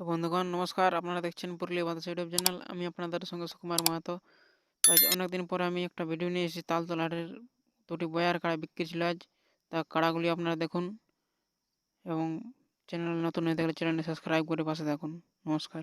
তো বন্ধুগণ, নমস্কার। আপনারা দেখছেন পুরুলিয়া বাতাস ইউটিউব চ্যানেল। আমি আপনাদের সঙ্গে সুকুমার মাহাতো। আজ অনেকদিন পরে আমি একটা ভিডিও নিয়ে এসেছি। তালতলা দুটি বয়ার কাড়া বিক্রি ছিল আজ। তা কাড়াগুলি আপনারা দেখুন এবং চ্যানেল নতুন হয়ে থাকলে চ্যানেলটি সাবস্ক্রাইব করে পাশে দেখুন নমস্কার।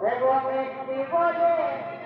এবং একটি বলে খাবারে গুলো